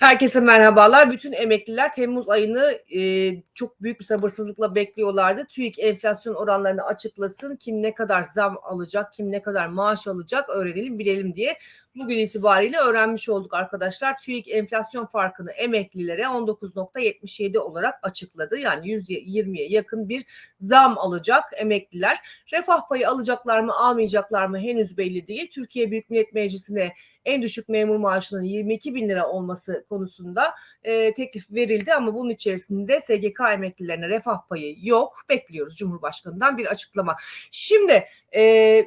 Herkese merhabalar. Bütün emekliler Temmuz ayını e, çok büyük bir sabırsızlıkla bekliyorlardı. TÜİK enflasyon oranlarını açıklasın. Kim ne kadar zam alacak, kim ne kadar maaş alacak öğrenelim, bilelim diye. Bugün itibariyle öğrenmiş olduk arkadaşlar. TÜİK enflasyon farkını emeklilere 19.77 olarak açıkladı. Yani %20'ye yakın bir zam alacak emekliler. Refah payı alacaklar mı, almayacaklar mı henüz belli değil. Türkiye Büyük Millet Meclisi'ne en düşük memur maaşının 22 bin lira olması konusunda e, teklif verildi ama bunun içerisinde SGK emeklilerine refah payı yok. Bekliyoruz Cumhurbaşkanı'ndan bir açıklama. Şimdi e,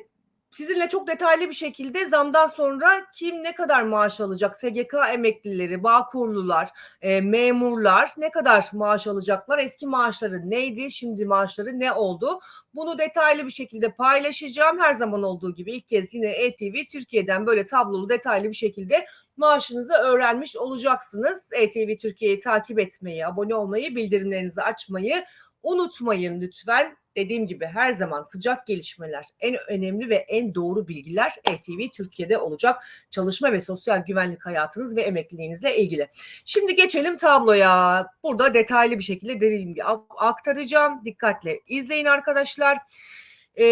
sizinle çok detaylı bir şekilde zamdan sonra kim ne kadar maaş alacak? SGK emeklileri, Bağkurlular, e, memurlar ne kadar maaş alacaklar? Eski maaşları neydi? Şimdi maaşları ne oldu? Bunu detaylı bir şekilde paylaşacağım. Her zaman olduğu gibi ilk kez yine ETV Türkiye'den böyle tablolu detaylı bir şekilde maaşınızı öğrenmiş olacaksınız. ETV Türkiye'yi takip etmeyi, abone olmayı, bildirimlerinizi açmayı unutmayın lütfen dediğim gibi her zaman sıcak gelişmeler, en önemli ve en doğru bilgiler ETV Türkiye'de olacak. Çalışma ve sosyal güvenlik hayatınız ve emekliliğinizle ilgili. Şimdi geçelim tabloya. Burada detaylı bir şekilde dediğim gibi aktaracağım. Dikkatle izleyin arkadaşlar. Ee,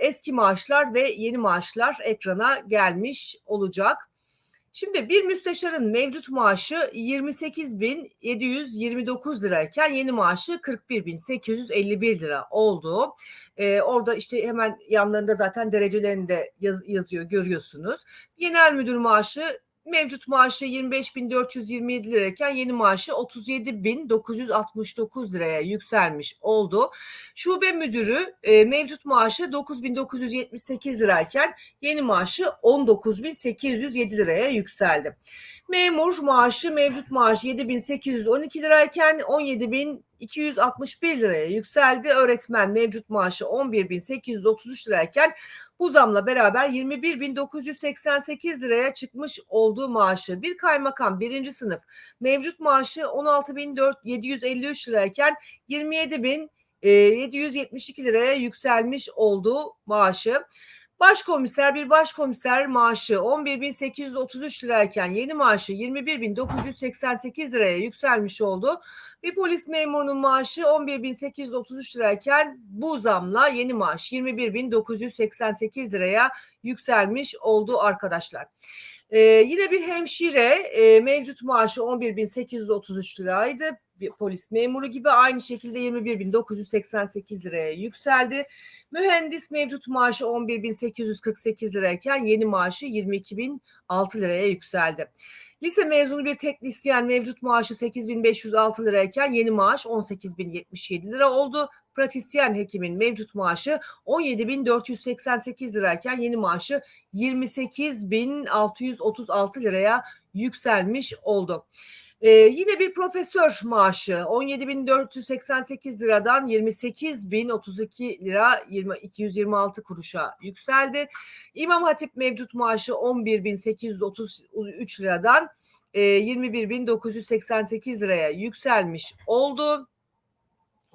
eski maaşlar ve yeni maaşlar ekrana gelmiş olacak. Şimdi bir müsteşarın mevcut maaşı 28.729 lirayken yeni maaşı 41.851 lira oldu. Ee, orada işte hemen yanlarında zaten derecelerini de yaz, yazıyor görüyorsunuz. Genel müdür maaşı Mevcut maaşı 25.427 lirayken yeni maaşı 37.969 liraya yükselmiş oldu. Şube müdürü e, mevcut maaşı 9.978 lirayken yeni maaşı 19.807 liraya yükseldi. Memur maaşı mevcut maaşı 7.812 lirayken 17.261 liraya yükseldi. Öğretmen mevcut maaşı 11.833 lirayken bu zamla beraber 21.988 liraya çıkmış olduğu maaşı bir kaymakam birinci sınıf mevcut maaşı 16.753 lirayken 27.772 liraya yükselmiş olduğu maaşı. Başkomiser bir başkomiser maaşı 11.833 lirayken yeni maaşı 21.988 liraya yükselmiş oldu. Bir polis memurunun maaşı 11.833 lirayken bu zamla yeni maaş 21.988 liraya yükselmiş oldu arkadaşlar. Ee, yine bir hemşire e, mevcut maaşı 11.833 liraydı bir polis memuru gibi aynı şekilde 21.988 liraya yükseldi. Mühendis mevcut maaşı 11.848 lirayken yeni maaşı 22.006 liraya yükseldi. Lise mezunu bir teknisyen mevcut maaşı 8.506 lirayken yeni maaş 18.077 lira oldu. Pratisyen hekimin mevcut maaşı 17.488 lirayken yeni maaşı 28.636 liraya yükselmiş oldu. Ee, yine bir profesör maaşı 17.488 liradan 28.032 lira 20, 226 kuruşa yükseldi. İmam Hatip mevcut maaşı 11.833 liradan e, 21.988 liraya yükselmiş oldu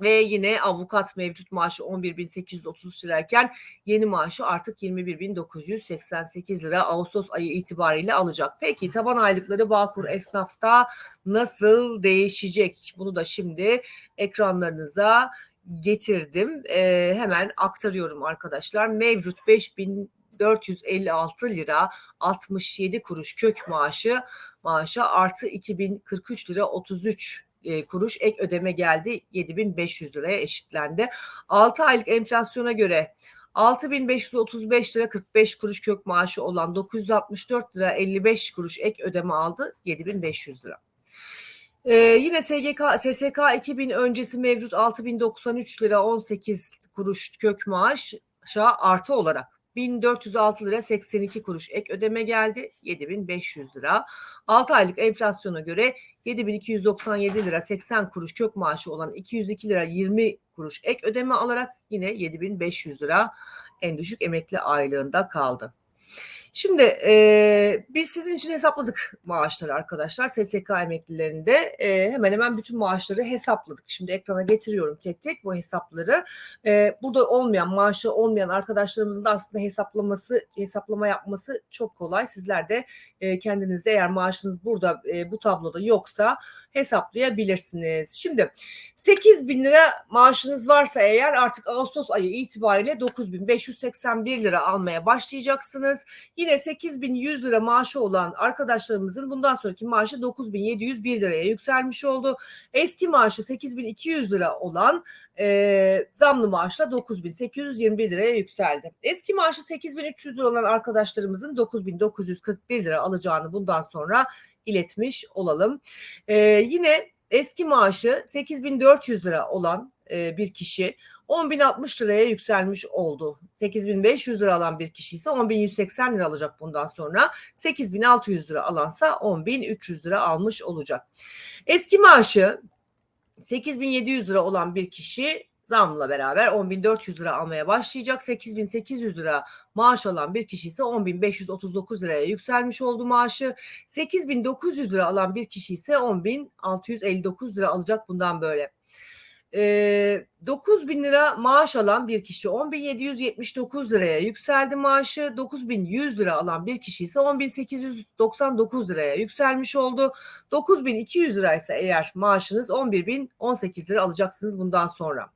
ve yine avukat mevcut maaşı 11.833 lirayken yeni maaşı artık 21.988 lira Ağustos ayı itibariyle alacak. Peki taban aylıkları Bağkur esnafta nasıl değişecek? Bunu da şimdi ekranlarınıza getirdim. Ee, hemen aktarıyorum arkadaşlar. Mevcut 5000 456 lira 67 kuruş kök maaşı maaşa artı 2043 lira 33 e, kuruş ek ödeme geldi 7500 liraya eşitlendi. 6 aylık enflasyona göre 6535 lira 45 kuruş kök maaşı olan 964 lira 55 kuruş ek ödeme aldı 7500 lira. Ee, yine SGK, SSK 2000 öncesi mevcut 6093 lira 18 kuruş kök maaş artı olarak 1406 lira 82 kuruş ek ödeme geldi. 7500 lira. 6 aylık enflasyona göre 7297 lira 80 kuruş kök maaşı olan 202 lira 20 kuruş ek ödeme alarak yine 7500 lira en düşük emekli aylığında kaldı. Şimdi e, biz sizin için hesapladık maaşları arkadaşlar. SSK emeklilerinde e, hemen hemen bütün maaşları hesapladık. Şimdi ekrana getiriyorum tek tek bu hesapları. E, burada olmayan maaşı olmayan arkadaşlarımızın da aslında hesaplaması hesaplama yapması çok kolay. Sizler de e, kendinizde eğer maaşınız burada e, bu tabloda yoksa hesaplayabilirsiniz. Şimdi 8 bin lira maaşınız varsa eğer artık Ağustos ayı itibariyle 9581 lira almaya başlayacaksınız. 8100 lira maaşı olan arkadaşlarımızın bundan sonraki maaşı 9701 liraya yükselmiş oldu. Eski maaşı 8200 lira olan e, zamlı maaşla 9821 liraya yükseldi. Eski maaşı 8300 lira olan arkadaşlarımızın 9941 lira alacağını bundan sonra iletmiş olalım. E, yine eski maaşı 8400 lira olan e, bir kişi 10.060 liraya yükselmiş oldu. 8.500 lira alan bir kişi ise 10.180 lira alacak bundan sonra. 8.600 lira alansa 10.300 lira almış olacak. Eski maaşı 8.700 lira olan bir kişi zamla beraber 10.400 lira almaya başlayacak. 8.800 lira maaş alan bir kişi ise 10.539 liraya yükselmiş oldu maaşı. 8.900 lira alan bir kişi ise 10.659 lira alacak bundan böyle. E, 9 bin lira maaş alan bir kişi 10.779 liraya yükseldi maaşı. 9.100 lira alan bir kişi ise 10.899 liraya yükselmiş oldu. 9.200 lira ise eğer maaşınız 11.018 lira alacaksınız bundan sonra.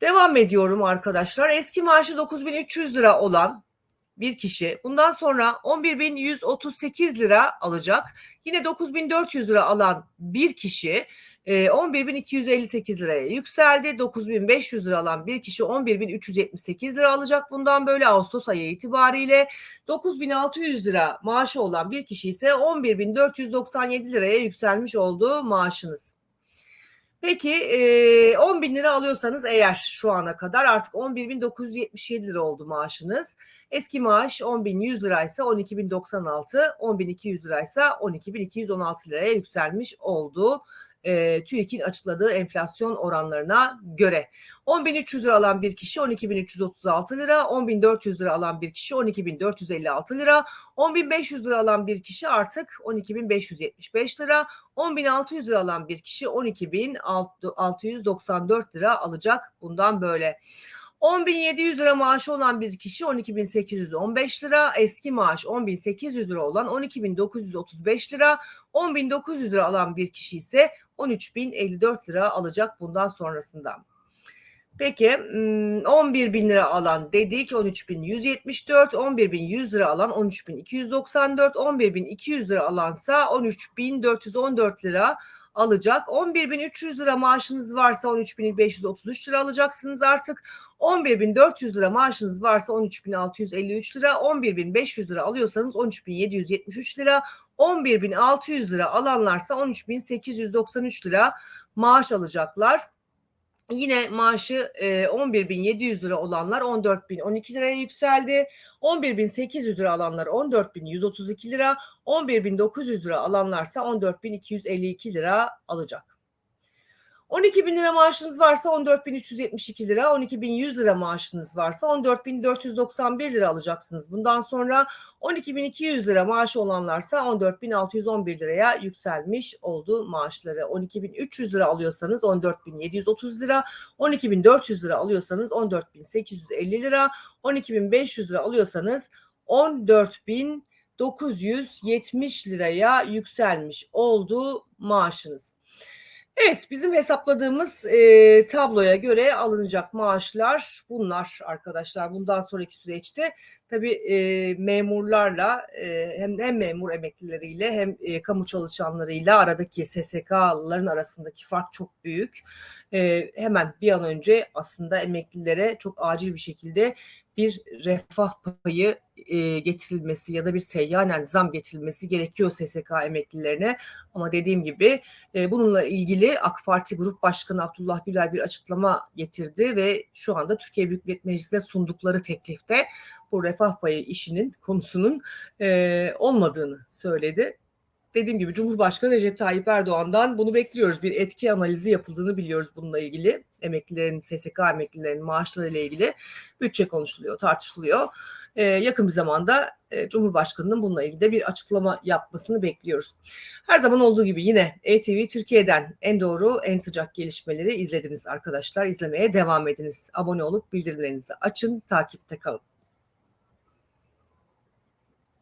Devam ediyorum arkadaşlar. Eski maaşı 9.300 lira olan bir kişi bundan sonra 11.138 lira alacak. Yine 9.400 lira alan bir kişi 11.258 ee, liraya yükseldi. 9.500 lira alan bir kişi 11.378 lira alacak bundan böyle Ağustos ayı itibariyle. 9.600 lira maaşı olan bir kişi ise 11.497 liraya yükselmiş olduğu maaşınız. Peki 10 bin lira alıyorsanız eğer şu ana kadar artık 11.977 lira oldu maaşınız. Eski maaş 10.100 liraysa 12.096, 10.200 liraysa 12.216 liraya yükselmiş oldu e, TÜİK'in açıkladığı enflasyon oranlarına göre. 10.300 lira alan bir kişi 12.336 lira, 10.400 lira alan bir kişi 12.456 lira, 10.500 lira alan bir kişi artık 12.575 lira, 10.600 lira alan bir kişi 12.694 lira alacak bundan böyle. 10.700 lira maaşı olan bir kişi 12.815 lira, eski maaş 10.800 lira olan 12.935 lira, 10.900 lira alan bir kişi ise 13.054 lira alacak bundan sonrasında. Peki 11 bin lira alan dedik 13.174, 11.100 lira alan 13.294, 11.200 lira alansa 13.414 lira alacak. 11.300 lira maaşınız varsa 13.533 lira alacaksınız artık. 11.400 lira maaşınız varsa 13.653 lira. 11.500 lira alıyorsanız 13.773 lira. 11.600 lira alanlarsa 13.893 lira maaş alacaklar. Yine maaşı e, 11.700 lira olanlar 14.012 liraya yükseldi. 11.800 lira alanlar 14.132 lira. 11.900 lira alanlarsa 14.252 lira alacak. 12 bin lira maaşınız varsa 14.372 lira, 12.100 lira maaşınız varsa 14.491 lira alacaksınız. Bundan sonra 12.200 lira maaşı olanlarsa 14.611 liraya yükselmiş oldu maaşları. 12.300 lira alıyorsanız 14.730 lira, 12.400 lira alıyorsanız 14.850 lira, 12.500 lira alıyorsanız 14.970 liraya yükselmiş oldu maaşınız. Evet bizim hesapladığımız e, tabloya göre alınacak maaşlar bunlar arkadaşlar. Bundan sonraki süreçte tabii e, memurlarla e, hem, hem memur emeklileriyle hem e, kamu çalışanlarıyla aradaki SSK'ların arasındaki fark çok büyük. E, hemen bir an önce aslında emeklilere çok acil bir şekilde bir refah payı e, getirilmesi ya da bir seyyanen zam getirilmesi gerekiyor SSK emeklilerine. Ama dediğim gibi e, bununla ilgili AK Parti Grup Başkanı Abdullah Güler bir açıklama getirdi ve şu anda Türkiye Büyük Millet Meclisi'ne sundukları teklifte bu refah payı işinin konusunun e, olmadığını söyledi. Dediğim gibi Cumhurbaşkanı Recep Tayyip Erdoğan'dan bunu bekliyoruz. Bir etki analizi yapıldığını biliyoruz bununla ilgili. Emeklilerin, SSK emeklilerin maaşları ile ilgili bütçe konuşuluyor, tartışılıyor. Ee, yakın bir zamanda e, Cumhurbaşkanı'nın bununla ilgili de bir açıklama yapmasını bekliyoruz. Her zaman olduğu gibi yine ETV Türkiye'den en doğru, en sıcak gelişmeleri izlediniz arkadaşlar. İzlemeye devam ediniz. Abone olup bildirimlerinizi açın, takipte kalın.